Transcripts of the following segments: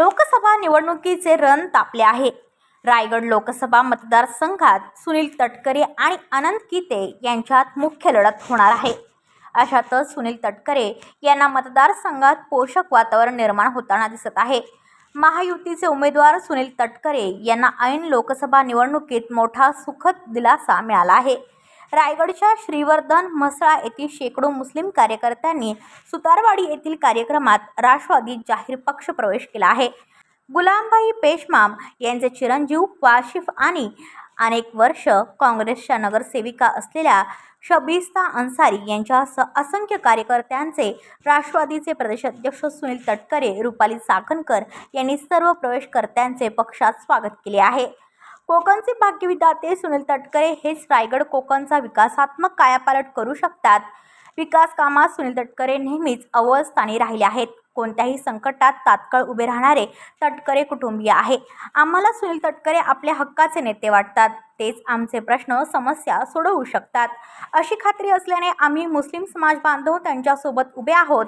लोकसभा निवडणुकीचे रण तापले आहे. रायगड लोकसभा मतदारसंघात सुनील तटकरे आणि अनंत गीते यांच्यात मुख्य लढत होणार आहे. अशातच सुनील तटकरे यांना मतदारसंघात पोषक वातावरण निर्माण होताना दिसत आहे. महायुतीचे उमेदवार सुनील तटकरे यांना ऐन लोकसभा निवडणुकीत मोठा सुखद दिलासा मिळाला आहे. रायगडच्या श्रीवर्धन म्हसळा येथील शेकडो मुस्लिम कार्यकर्त्यांनी सुतारवाडी येथील कार्यक्रमात राष्ट्रवादी जाहीर पक्ष प्रवेश केला आहे. गुलामभाई पेशमाम यांचे चिरंजीव वाशिफ आणि अनेक वर्ष काँग्रेसच्या नगरसेविका असलेल्या शबिस्ता अन्सारी यांच्यासह असंख्य कार्यकर्त्यांचे राष्ट्रवादीचे प्रदेशाध्यक्ष सुनील तटकरे रुपाली साखनकर यांनी सर्व प्रवेशकर्त्यांचे पक्षात स्वागत केले आहे. कोकणचे भाग्यविधाते सुनील तटकरे हेच रायगड कोकणचा विकासात्मक कायापालट करू शकतात. विकास कामात सुनील तटकरे नेहमीच अव्वल स्थानी राहिले आहेत. कोणत्याही संकटात तात्काळ उभे राहणारे तटकरे कुटुंबीय आहे. आम्हाला सुनील तटकरे आपल्या हक्काचे नेते वाटतात. तेच आमचे प्रश्न समस्या सोडवू शकतात. अशी खात्री असल्याने आम्ही मुस्लिम समाज बांधव त्यांच्यासोबत उभे आहोत.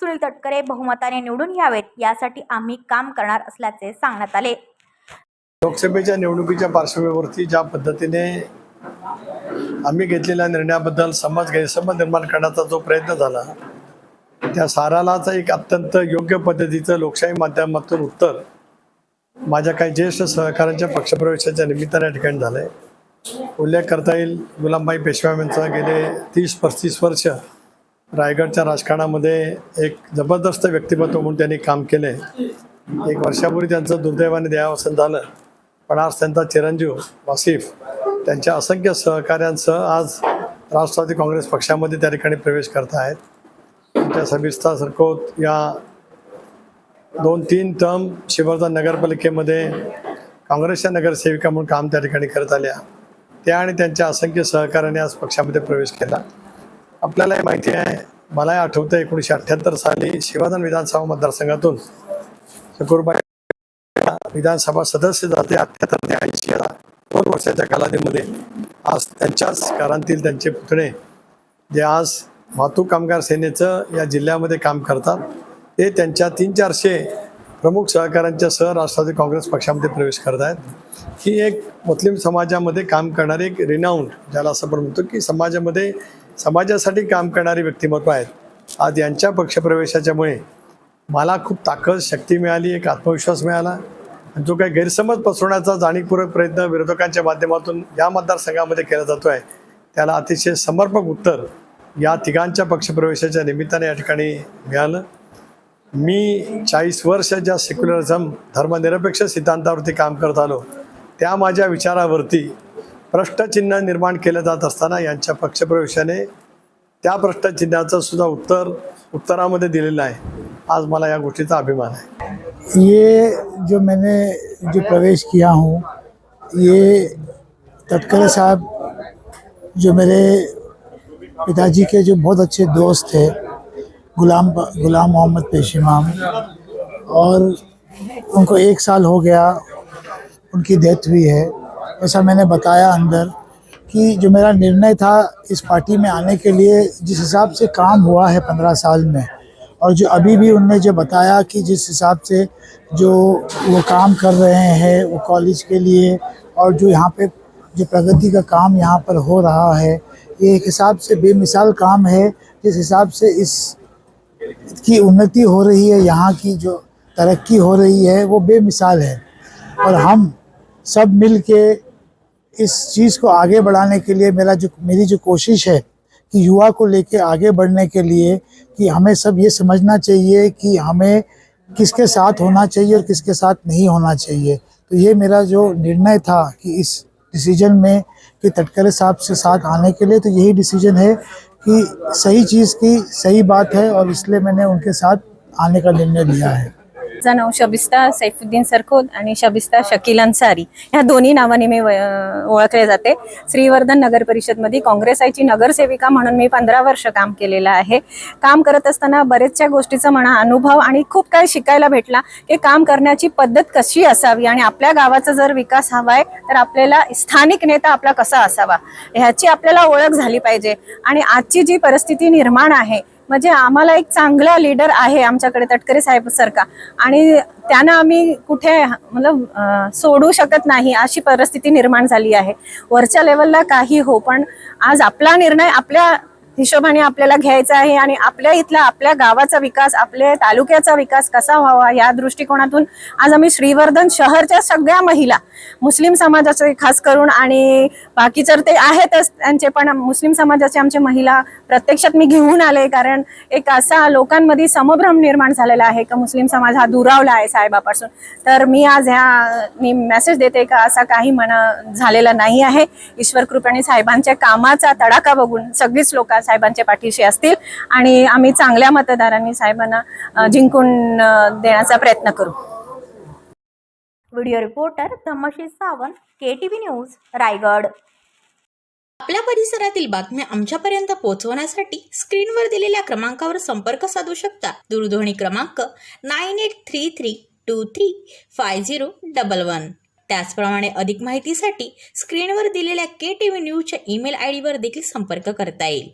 सुनील तटकरे बहुमताने निवडून यावेत. यासाठी आम्ही काम करणार असल्याचे सांगण्यात आले. लोकसभेच्या निवडणुकीच्या पार्श्वभूमीवरती ज्या पद्धतीने आम्ही घेतलेल्या निर्णयाबद्दल समाज गैरसमज निर्माण करण्याचा जो प्रयत्न झाला त्या सारालाच एक अत्यंत योग्य पद्धतीचं लोकशाही माध्यमातून उत्तर माझ्या काही ज्येष्ठ सहकाऱ्यांच्या पक्षप्रवेशाच्या निमित्ताने या ठिकाणी झालं आहे उल्लेख करता येईल गुलामबाई पेशवाम यांचा गेले तीस पस्तीस वर्ष रायगडच्या राजकारणामध्ये एक जबरदस्त व्यक्तिमत्व म्हणून त्यांनी काम केलं आहे एक वर्षापूर्वी त्यांचं दुर्दैवाने देहावसन झालं. पण आज त्यांचा चिरंजीव वासिफ त्यांच्या असंख्य सहकाऱ्यांसह आज राष्ट्रवादी काँग्रेस पक्षामध्ये त्या ठिकाणी प्रवेश करत आहेत. त्यांच्या सविस्ता सरकोत या दोन तीन टर्म शिवर्धन नगरपालिकेमध्ये काँग्रेसच्या नगरसेविका म्हणून काम त्या ठिकाणी करत आल्या. त्या आणि त्यांच्या असंख्य सहकाऱ्यांनी आज पक्षामध्ये प्रवेश केला. आपल्यालाही माहिती आहे मलाही आठवतं एकोणीसशे अठ्ठ्याहत्तर साली शिवाधन विधानसभा मतदारसंघातून शकूरबाई विधानसभा सदस्य जाते अठ्ठ्याहत्तर ते ऐंशी दोन वर्षाच्या कालावधीमध्ये आज त्यांच्याच घरांतील त्यांचे पुतणे जे आज वाहतूक कामगार सेनेचं या जिल्ह्यामध्ये काम करतात ते त्यांच्या तीन चारशे प्रमुख सहकाऱ्यांच्या सह राष्ट्रवादी काँग्रेस पक्षामध्ये प्रवेश करत आहेत. ही एक मुस्लिम समाजामध्ये काम करणारी एक रिनाऊंड ज्याला असं पण म्हणतो की समाजामध्ये समाजासाठी काम करणारी व्यक्तिमत्व आहेत. आज यांच्या पक्षप्रवेशाच्यामुळे मला खूप ताकद शक्ती मिळाली एक आत्मविश्वास मिळाला. जो काही गैरसमज पसरवण्याचा जाणीवपूर्वक प्रयत्न विरोधकांच्या माध्यमातून या मतदारसंघामध्ये केला जातो आहे त्याला अतिशय समर्पक उत्तर या तिघांच्या पक्षप्रवेशाच्या निमित्ताने या ठिकाणी मिळालं. मी चाळीस वर्ष ज्या सेक्युलरिझम धर्मनिरपेक्ष सिद्धांतावरती काम करत आलो त्या माझ्या विचारावरती प्रश्नचिन्ह निर्माण केलं जात असताना यांच्या पक्षप्रवेशाने त्या प्रश्नचिन्हाचं सुद्धा उत्तर उत्तरामध्ये दिलेलं आहे. आज मला या गोष्टीचा अभिमान आहे. ये जो मैंने जो प्रवेश किया हूँ, ये तटकरे साहब जो मेरे पिताजी के जो बहुत अच्छे दोस्त थे, गुलाम गुलाम मोहम्मद पेश इमाम, और उनको एक साल हो गया, उनकी डेथ हुई है। ऐसा मैंने बताया अंदर कि जो मेरा निर्णय था इस पार्टी में आने के लिए, जिस हिसाब से काम हुआ है पंद्रह साल में और जो अभी भी उनने जो बताया कि जिस हिसाब से जो वो काम कर रहे हैं, वो कॉलेज के लिए और जो यहाँ पे जो प्रगति का काम यहाँ पर हो रहा है, ये एक हिसाब से बेमिसाल काम है। जिस हिसाब से इस की उन्नति हो रही है, यहाँ की जो तरक्की हो रही है, वो बेमिसाल है। और हम सब मिल के इस चीज़ को आगे बढ़ाने के लिए मेरा जो, मेरी जो कोशिश है कि युवा को लेके आगे बढ़ने के लिए कि हमें सब ये समझना चाहिए कि हमें किसके साथ होना चाहिए और किसके साथ नहीं होना चाहिए। तो ये मेरा जो निर्णय था कि इस डिसीज़न में कि तटकरे साहब से साथ आने के लिए तो यही डिसीज़न है कि सही चीज़ की सही बात है और इसलिए मैंने उनके साथ आने का निर्णय लिया है। माझं नाव शबिस्ता सैफुद्दीन सरखोद आणि शबिस्ता शकील अन्सारी. ह्या दोन्ही नावाने मी व- ओळखले जाते. श्रीवर्धन नगर परिषदमध्ये काँग्रेस आयची नगरसेविका म्हणून मी पंधरा वर्ष काम केलेलं आहे. काम करत असताना बरेचशा गोष्टीचा म्हणा अनुभव आणि खूप काही शिकायला भेटला की काम करण्याची पद्धत कशी असावी आणि आपल्या गावाचा जर विकास हवाय तर आपल्याला स्थानिक नेता आपला कसा असावा? ह्याची आपल्याला ओळख झाली पाहिजे. आणि आजची जी परिस्थिती निर्माण आहे म्हणजे आम्हाला एक चांगला लीडर आहे आमच्याकडे तटकरे साहेब सारखा आणि त्यांना आम्ही कुठे मतलब सोडू शकत नाही अशी परिस्थिती निर्माण झाली आहे. वरच्या लेवलला काही हो पण आज आपला निर्णय आपल्या हिशोबाने आपल्याला घ्यायचा आहे आणि आपल्या इथला आपल्या गावाचा विकास आपल्या तालुक्याचा विकास कसा व्हावा या दृष्टिकोनातून आज आम्ही श्रीवर्धन शहरच्या सगळ्या महिला मुस्लिम समाजाचे खास करून आणि बाकी तर ते आहेतच त्यांचे पण मुस्लिम समाजाचे आमचे महिला प्रत्यक्षात मी घेऊन आले कारण एक असा लोकांमध्ये समभ्रम निर्माण झालेला आहे का मुस्लिम समाज हा दुरावला आहे साहेबापासून. तर मी आज ह्या मी मेसेज देते का असा काही मना झालेला नाही आहे. ईश्वर कृपेने साहेबांच्या कामाचा तडाखा बघून सगळीच लोक साहेबांच्या पाठीशी असतील आणि आम्ही चांगल्या मतदारांनी साहेबांना जिंकून देण्याचा प्रयत्न करू. Video reporter Dhammasheel Sawant K T V news Raigad. आपल्या परिसरातील बातम्या आमच्यापर्यंत पोहोचवण्यासाठी स्क्रीनवर दिलेल्या क्रमांकावर संपर्क साधू शकता. दूरध्वनी क्रमांक nine eight three three two three five zero double one. त्याचप्रमाणे अधिक माहितीसाठी स्क्रीनवर दिलेल्या के टी व्ही न्यूजच्या ईमेल आय डीवर देखील संपर्क करता येईल.